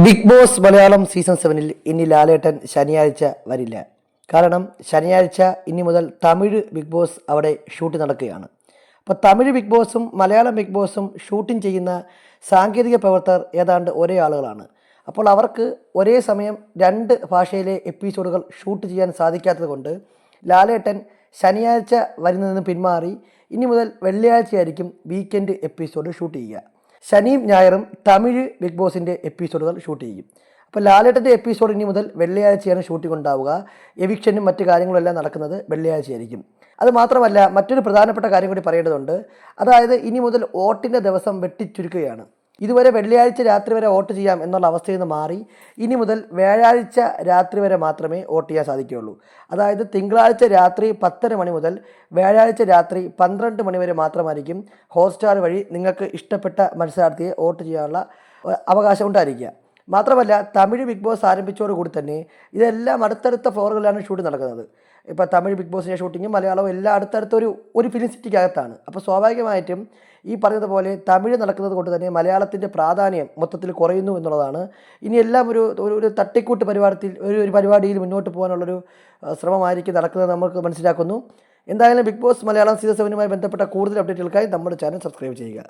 Big Boss Malayalam season സെവനിൽ ഇനി ലാലേട്ടൻ ശനിയാഴ്ച വരില്ല. കാരണം ശനിയാഴ്ച ഇനി മുതൽ തമിഴ് ബിഗ് ബോസ് അവിടെ ഷൂട്ട് നടക്കുകയാണ്. അപ്പോൾ തമിഴ് ബിഗ് ബോസും മലയാളം ബിഗ് ബോസും ഷൂട്ടിംഗ് ചെയ്യുന്ന സാങ്കേതിക പ്രവർത്തകർ ഏതാണ്ട് ഒരേ ആളുകളാണ്. അപ്പോൾ അവർക്ക് ഒരേ സമയം രണ്ട് ഭാഷയിലെ എപ്പിസോഡുകൾ ഷൂട്ട് ചെയ്യാൻ സാധിക്കാത്തത് കൊണ്ട് ലാലേട്ടൻ ശനിയാഴ്ച വരുന്നതിന് പിന്മാറി ഇനി മുതൽ വെള്ളിയാഴ്ചയായിരിക്കും വീക്കെൻഡ് എപ്പിസോഡ് ഷൂട്ട് ചെയ്യുക. ശനിയും ഞായറും തമിഴ് ബിഗ് ബോസിന്റെ എപ്പിസോഡുകൾ ഷൂട്ട് ചെയ്യും. അപ്പോൾ ലാലേട്ടന്റെ എപ്പിസോഡ് ഇനി മുതൽ വെള്ളിയാഴ്ചയാണ് ഷൂട്ടിംഗ് ഉണ്ടാവുക എവിക്ഷനും മറ്റു കാര്യങ്ങളെല്ലാം നടക്കുന്നത് വെള്ളിയാഴ്ചയായിരിക്കും. അത് മാത്രമല്ല മറ്റൊരു പ്രധാനപ്പെട്ട കാര്യം കൂടി പറയേണ്ടതുണ്ട്. അതായത് ഇനി മുതൽ വോട്ടിന്റെ ദിവസം വെട്ടിച്ചുരുക്കുകയാണ്. ഇതുവരെ വെള്ളിയാഴ്ച രാത്രി വരെ വോട്ട് ചെയ്യാം എന്നുള്ള അവസ്ഥയിൽ നിന്ന് മാറി. ഇനി മുതൽ വ്യാഴാഴ്ച രാത്രി വരെ മാത്രമേ വോട്ട് ചെയ്യാൻ സാധിക്കുകയുള്ളൂ. അതായത് തിങ്കളാഴ്ച രാത്രി പത്തര മണി മുതൽ വ്യാഴാഴ്ച രാത്രി പന്ത്രണ്ട് മണി വരെ മാത്രമായിരിക്കും ഹോട്ട്സ്റ്റാർ വഴി നിങ്ങൾക്ക് ഇഷ്ടപ്പെട്ട മത്സരാർത്ഥിയെ വോട്ട് ചെയ്യാനുള്ള അവകാശം ഉണ്ടായിരിക്കുക. മാത്രമല്ല തമിഴ് ബിഗ് ബോസ് ആരംഭിച്ചതോടുകൂടി തന്നെ ഇതെല്ലാം അടുത്തടുത്ത ഫ്ലോറുകളിലാണ് ഷൂട്ട് നടക്കുന്നത്. ഇപ്പോൾ തമിഴ് ബിഗ് ബോസിന്റെ ഷൂട്ടിങ്ങും മലയാളവും എല്ലാം അടുത്തടുത്ത ഒരു ഒരു ഫിലിം സിറ്റിക്കകത്താണ്. അപ്പോൾ സ്വാഭാവികമായിട്ടും ഈ പറഞ്ഞതുപോലെ തമിഴ് നടക്കുന്നത് കൊണ്ട് തന്നെ മലയാളത്തിന്റെ പ്രാധാന്യം മൊത്തത്തിൽ കുറയുന്നു എന്നുള്ളതാണ്. ഇനി എല്ലാം ഒരു ഒരു തട്ടിക്കൂട്ട് പരിപാടിയിൽ ഒരു ഒരു പരിപാടിയിൽ മുന്നോട്ട് പോകാനുള്ളൊരു ശ്രമമായിരിക്കും നടക്കുന്നത് നമുക്ക് മനസ്സിലാക്കുന്നു. എന്തായാലും ബിഗ് ബോസ് മലയാളം സീസൺ സെവനുമായി ബന്ധപ്പെട്ട കൂടുതൽ അപ്ഡേറ്റുകൾക്കായി നമ്മുടെ ചാനൽ സബ്സ്ക്രൈബ് ചെയ്യുക.